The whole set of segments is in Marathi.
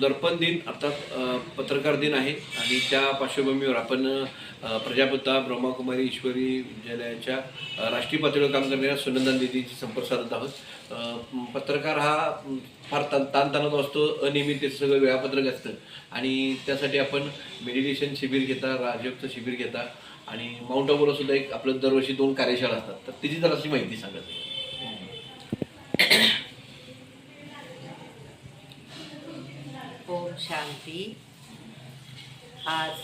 दर्पण दिन अर्थात पत्रकार दिन आहे आणि त्या पार्श्वभूमीवर आपण अ, प्रजापिता ब्रह्माकुमारी ईश्वरी विद्यालयाच्या राष्ट्रीय पातळीवर काम करणाऱ्या सुनंदा दिदीची संपर्क साधत आहोत. पत्रकार हा फार ताण ताणतणाव असतो अनियमित सगळं वेळापत्रक असतं. आणि त्यासाठी आपण मेडिटेशन शिबिर घेता राजयुक्त शिबिर घेता आणि माउंट आबूला सुद्धा एक आपलं दरवर्षी दोन कार्यशाळा असतात. तर तिची जराशी माहिती सांगा ओम आज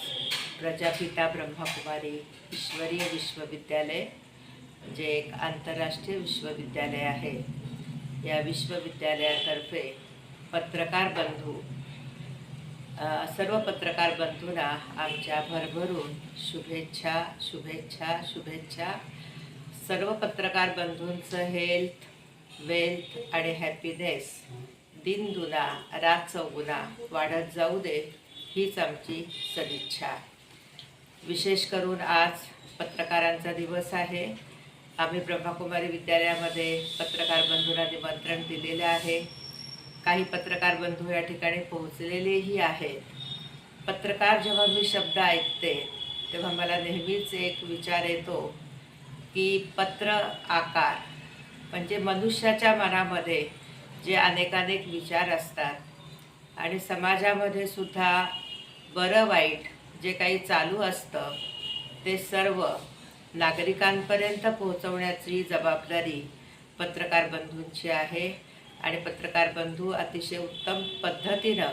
प्रजापिता ब्रह्मकुमारी ईश्वरीय विश्वविद्यालय जे एक आंतरराष्ट्रीय विश्वविद्यालय आहे. या विश्वविद्यालयातर्फे पत्रकार बंधू सर्व पत्रकार बंधूंना आमच्या भरभरून शुभेच्छा शुभेच्छा शुभेच्छा. सर्व पत्रकार बंधूंचं हेल्थ वेल्थ आणि हॅपीनेस दिन दुना रात चौगुना वाढत जाऊ दे हीच आमची सदिच्छा. विशेष करून आज पत्रकारांचा दिवस आहे. आम्ही ब्रह्मकुमारी विद्यालयामध्ये पत्रकार बंधूंना निमंत्रण दिलेलं आहे. काही पत्रकार बंधू या ठिकाणी पोहोचलेलेही आहेत. पत्रकार जेव्हा मी शब्द ऐकते तेव्हा मला नेहमीच एक विचार येतो की पत्र आकार म्हणजे मनुष्याच्या मनामध्ये जे अनेकानेक विचार असतात. आणि समाजामध्ये सुद्धा बरं वाईट जे काही चालू असतं ते सर्व नागरिकांपर्यंत पोहोचवण्याची जबाबदारी पत्रकार बंधूंची आहे. आणि पत्रकार बंधू अतिशय उत्तम पद्धतीनं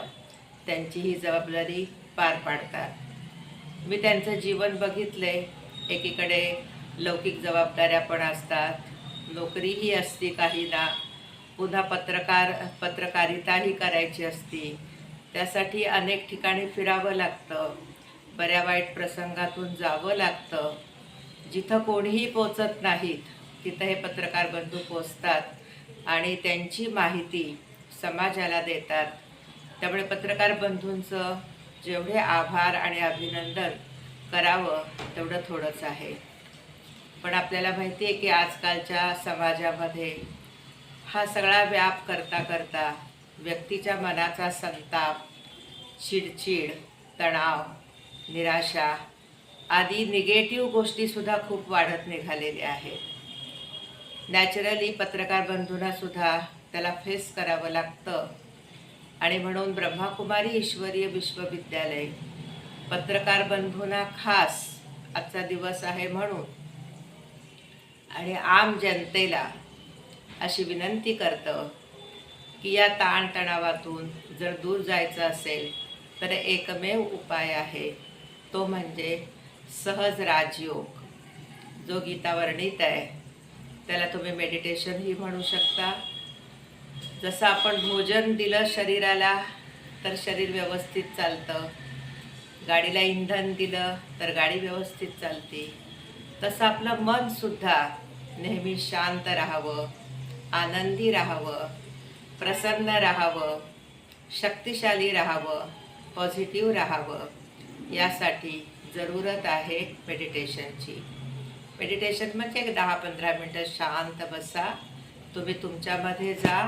त्यांची ही जबाबदारी पार पाडतात. मी त्यांचं जीवन बघितले. एकीकडे लौकिक जबाबदाऱ्या पण असतात. नोकरीही असती काहींना पुन्हा पत्रकार पत्रकारिताही करायची असती. त्यासाठी अनेक ठिकाणी फिरावं लागतं. बऱ्या वाईट प्रसंगातून जावं लागतं. जिथं कोणीही पोचत नाहीत तिथं हे पत्रकार बंधू पोचतात आणि त्यांची माहिती समाजाला देतात. त्यामुळे पत्रकार बंधूंचं जेवढे आभार आणि अभिनंदन करावं तेवढं थोडंच आहे. पण आपल्याला माहिती आहे की आजकालच्या समाजामध्ये हा सगळा व्याप करता करता व्यक्तीच्या मनाचा संताप चिडचिड तणाव निराशा आदी निगेटिव्ह गोष्टीसुद्धा खूप वाढत निघालेल्या आहेत. नॅचरली पत्रकार बंधूंनासुद्धा त्याला फेस करावं लागतं. आणि म्हणून ब्रह्माकुमारी ईश्वरीय विश्वविद्यालय पत्रकार बंधूंना खास आजचा दिवस आहे म्हणून. आणि आम जनतेला अशी विनंती करतं की या ताणतणावातून जर दूर जायचं असेल तर एकमेव उपाय आहे तो म्हणजे सहज राजयोग. जो गीता वर्णित आहे त्याला तुम्ही मेडिटेशनही म्हणू शकता. जसं आपण भोजन दिलं शरीराला तर शरीर व्यवस्थित चालतं. गाडीला इंधन दिलं तर गाडी व्यवस्थित चालते. तसं आपलं मनसुद्धा नेहमी शांत राहावं. आनंदी राहावं प्रसन्न राहावं शक्तिशाली राहावं पॉझिटिव्ह राहावं यासाठी जरूरत आहे मेडिटेशनची मेडिटेशन म्हणजे एक दहा पंधरा मिनटं शांत बसा. तुम्ही तुमच्यामध्ये जा.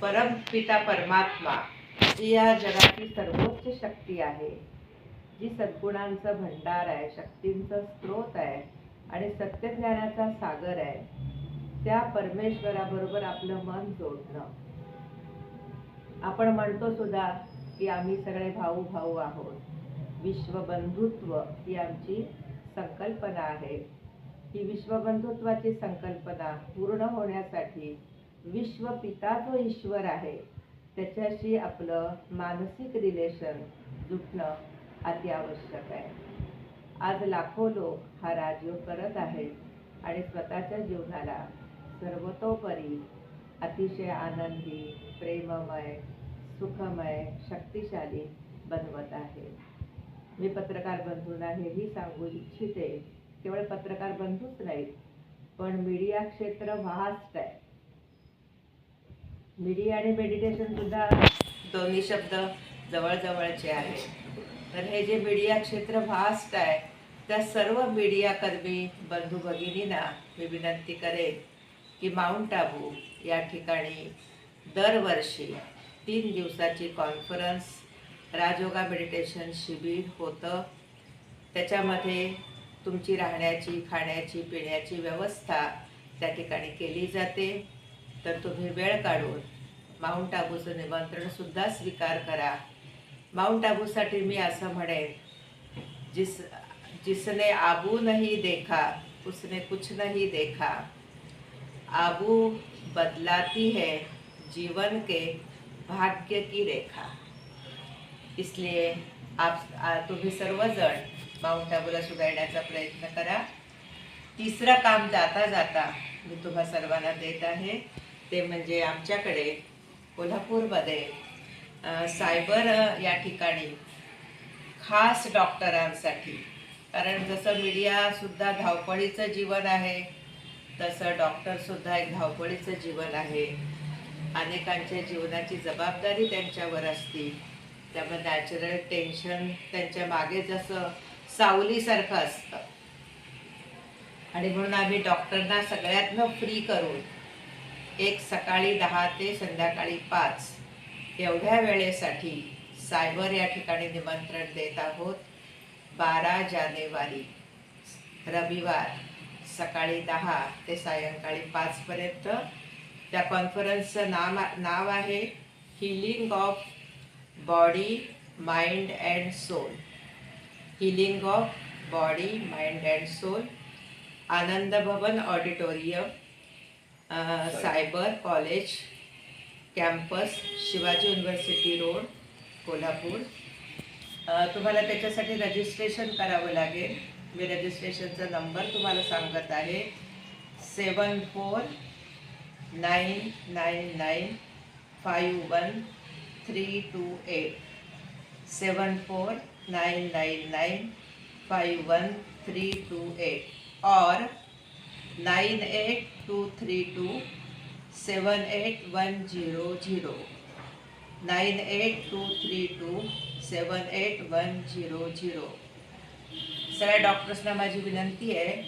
परमपिता परमात्मा जी या जगाची सर्वोच्च शक्ती आहे जी सद्गुणांचं भंडार आहे शक्तींचं स्रोत आहे आणि सत्यज्ञानाचा सागर आहे. त्या परमेश्वराबरोबर आपलं मन जोडणं. आपण म्हणतो सुद्धा की आम्ही सगळे भाऊ भाऊ आहोत. विश्वबंधुत्व ही आमची संकल्पना आहे. ही विश्वबंधुत्वाची संकल्पना पूर्ण होण्यासाठी विश्वपिता जो ईश्वर आहे त्याच्याशी आपलं मानसिक रिलेशन जुटणं अत्यावश्यक आहे. आज लाखो लोक हा राजयोग करत आहेत आणि स्वतःच्या जीवनाला सर्वतोपरी अतिशय आनंदी प्रेममय सुखमय शक्तिशाली बनवत आहे. मी पत्रकार बंधूंना हेही सांगू इच्छिते. केवळ पत्रकार बंधूच नाहीत पण मीडिया क्षेत्र व्हास्ट आहे. मीडिया आणि मेडिटेशन सुद्धा दोन्ही शब्द जवळजवळचे आहेत. तर हे जे मीडिया क्षेत्र व्हास्ट आहे त्या सर्व मीडियाकर्मी बंधू भगिनींना मी विनंती करेन की माउंट आबू या ठिकाणी दरवर्षी तीन दिवसाची कॉन्फरन्स राजयोगा मेडिटेशन शिबिर होतं. त्याच्यामध्ये तुमची राहण्याची खाण्याची पिण्याची व्यवस्था त्या ठिकाणी केली जाते. तर तुम्ही वेळ काढून माउंट आबूचं निमंत्रणसुद्धा स्वीकार करा. माउंट आबूसाठी मी असं म्हणेन जिस जिसने आबू नाही देखा उसने कुछ नाही देखा. आबू बदलाती है जीवन के भाग्य की रेखा। इसलिए आप तुम्ही सर्वजण माउंट आबूला सुधारण्याचा प्रयत्न करा. तिसरं काम जाता जाता मी तुम्हा सर्वांना देत आहे. ते म्हणजे आमच्याकडे कोल्हापूरमध्ये सायबर या ठिकाणी खास डॉक्टरांसाठी कारण जसं मीडियासुद्धा धावपळीचं जीवन आहे तसं डॉक्टरसुद्धा एक धावपळीचं जीवन आहे. अनेकांच्या जीवनाची जबाबदारी त्यांच्यावर असते. त्यामुळे नॅचरल टेन्शन त्यांच्या मागे जसं सावलीसारखं असतं. आणि म्हणून आम्ही डॉक्टरना सगळ्यातनं फ्री करून एक सकाळी दहा ते संध्याकाळी पाच एवढ्या वेळेसाठी सायबर या ठिकाणी निमंत्रण देत आहोत. बारा जानेवारी रविवार. सकाळी दहा ते सायंकाळी पाचपर्यंत त्या कॉन्फरन्सचं नाम नाव आहे healing of body mind and soul healing of body mind and soul Anand Bhavan auditorium Cyber College campus Shivaji University Road Kolhapur. तुम्हाला त्याच्यासाठी रजिस्ट्रेशन करावं लागेल. मी रजिस्ट्रेशनचा नंबर तुम्हाला सांगत आहे. Seven four nine nine nine five one three two eight. Seven four nine nine nine five one three two eight. और nine eight two three two seven eight one zero zero nine eight two three two seven eight one zero zero. सगळ्या डॉक्टर्सना माझी विनंती आहे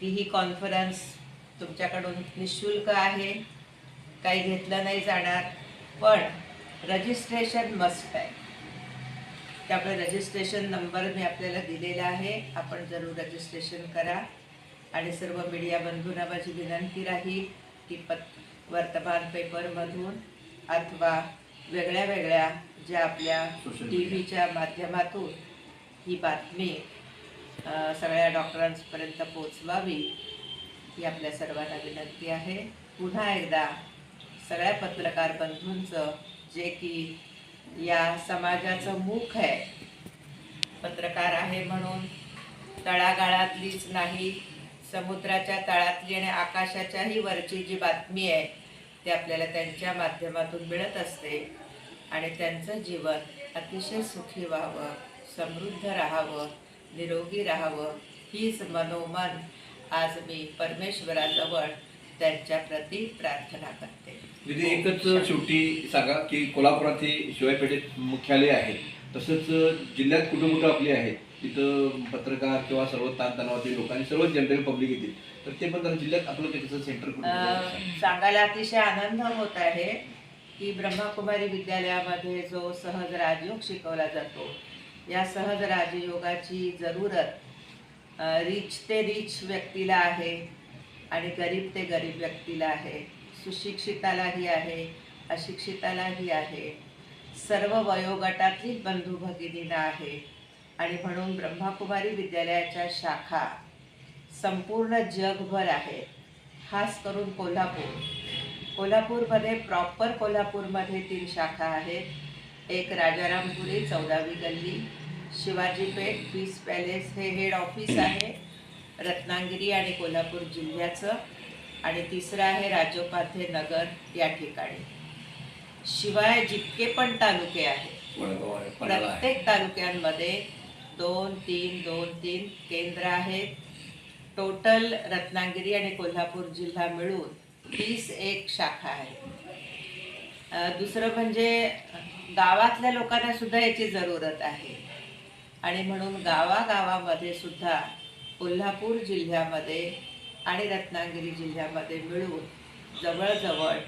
की ही कॉन्फरन्स तुमच्याकडून निशुल्क आहे. काही घेतलं नाही जाणार पण रजिस्ट्रेशन मस्ट आहे. त्यामुळे रजिस्ट्रेशन नंबर मी आपल्याला दिलेला आहे. आपण जरूर रजिस्ट्रेशन करा. आणि सर्व मीडिया बंधूंना माझी विनंती राहील की पत वर्तमान पेपरमधून अथवा वेगळ्या वेगळ्या ज्या आपल्या टी. व्हीच्या माध्यमातून ही बातमी सगळ्या डॉक्टरांपर्यंत पोचवावी ही आपल्या सर्वांना विनंती आहे. पुन्हा एकदा सगळ्या पत्रकार बंधूंचं जे की या समाजाचं मुख आहे पत्रकार आहे म्हणून तळागाळातलीच नाही समुद्राच्या तळातली आणि आकाशाच्याही वरची जी बातमी आहे ती आपल्याला त्यांच्या माध्यमातून मिळत असते. आणि त्यांचं जीवन अतिशय सुखी व्हावं. समृद्ध राहावं निरोगी राहावं हीच मनोमन आज मी परमेश्वराजवळ त्यांच्या प्रती प्रार्थना करते. विधी एकच शेवटी सांगा की कोल्हापुरात हे शिवायपेठेत मुख्यालय आहे तसंच जिल्ह्यात कुठं कुठं आपले आहेत तिथं पत्रकार किंवा सर्व ताणतणावातील लोकांनी सर्व जनरल पब्लिक येतील तर ते पण जिल्ह्यात आपलं त्याचं सेंटर सांगायला अतिशय आनंद होत आहे की ब्रह्मकुमारी विद्यालयामध्ये जो सहज राजयोग शिकवला जातो या सहज राजयोगाची जरूरत रिच ते रिच व्यक्तीला आहे आणि गरीब ते गरीब व्यक्तीला आहे. सुशिक्षितालाही आहे अशिक्षितालाही आहे. सर्व वयोगटातली बंधू भगिनींना आहे. आणि म्हणून ब्रह्माकुमारी विद्यालयाच्या शाखा संपूर्ण जगभर आहे. खास करून कोल्हापूर. कोल्हापूरमध्ये प्रॉपर कोल्हापूरमध्ये तीन शाखा आहेत. एक राजारामपुरी चौदावी गल्ली शिवाजी पेठ पीस पॅलेस हे हेड ऑफिस आहे. रत्नागिरी आणि कोल्हापूर जिल्ह्याचं. आणि तिसरं आहे राजोपाध्ये नगर या ठिकाणी. शिवाय जितके पण तालुके आहेत प्रत्येक तालुक्यांमध्ये दोन तीन दोन तीन केंद्र आहेत. टोटल रत्नागिरी आणि कोल्हापूर जिल्हा मिळून तीस एक शाखा आहे दुसरं म्हणजे गावातल्या लोकांना सुद्धा याची जरूरत आहे. आणि म्हणून गावागावामध्ये सुद्धा कोल्हापूर जिल्ह्यामध्ये आणि रत्नागिरी जिल्ह्यामध्ये मिळून जवळजवळ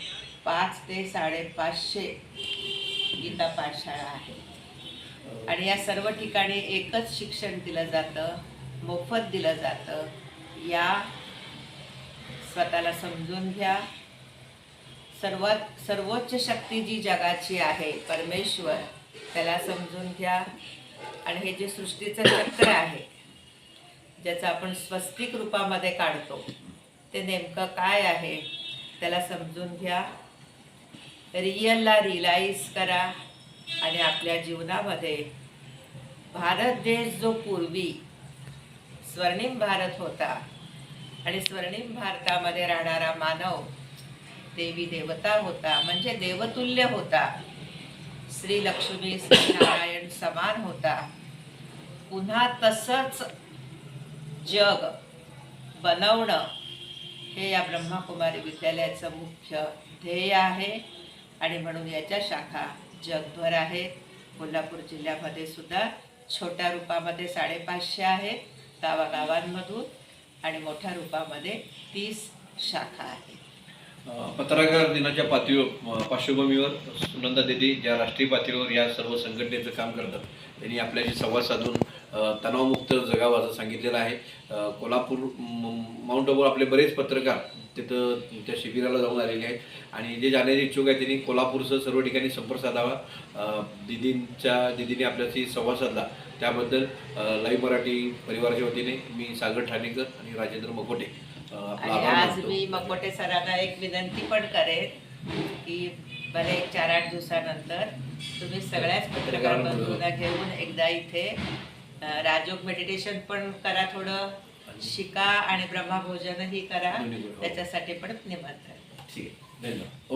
पाच ते साडेपाचशे गीता पाठशाळा आहे आणि या सर्व ठिकाणी एकच शिक्षण दिलं जातं मोफत दिलं जातं. या स्वतःला समजून घ्या. सर्वात सर्वोच्च शक्ती जी जगाची आहे परमेश्वर त्याला समजून घ्या. आणि हे जे सृष्टीचं चक्र आहे ज्याचं आपण स्वस्तिक रूपामध्ये काढतो ते नेमकं काय आहे त्याला समजून घ्या. रियलला रिलाईज करा आणि आपल्या जीवनामध्ये भारत देश जो पूर्वी स्वर्णिम भारत होता आणि स्वर्णिम भारतामध्ये राहणारा मानव देवी देवता होता म्हणजे देवतुल्य होता श्री लक्ष्मी श्री नारायण समान होता. पुन्हा तसंच जग बनवणं हे या ब्रह्माकुमारी विद्यालयाचं मुख्य ध्येय आहे. आणि म्हणून याच्या शाखा जगभर आहेत. कोल्हापूर जिल्ह्यामध्ये सुद्धा छोट्या रूपामध्ये साडेपाचशे आहेत. गावागावांमधून आणि मोठ्या रूपामध्ये तीस शाखा आहेत. पत्रकार दिनाच्या पातळीवर पार्श्वभूमीवर सुनंदा दिदी ज्या राष्ट्रीय पातळीवर या सर्व संघटनेचं काम करतात त्यांनी आपल्याशी संवाद साधून तणावमुक्त जगावं असं सांगितलेलं आहे. कोल्हापूर माउंट आबूवर आपले बरेच पत्रकार तिथं त्या शिबिराला जाऊन आलेले आहेत. आणि जे जाण्याचे इच्छुक आहेत त्यांनी कोल्हापूरसह सर्व ठिकाणी संपर्क साधावा. दिदींच्या दिदीने आपल्याशी संवाद साधला. त्याबद्दल लाईव्ह मराठी परिवाराच्या वतीने मी सागर ठाणेकर आणि राजेंद्र मकोटे आणि आज. मी मकोटे सरांना एक विनंती पण करेन की बरे एक चार आठ दिवसानंतर तुम्ही सगळ्याच पत्रकार बंधूंना घेऊन एकदा इथे अं, राजयोग मेडिटेशन पण करा थोडं शिका आणि ब्रह्मभोजनही करा. त्याच्यासाठी पण निमंत्रण. ठीक आहे. धन्यवाद.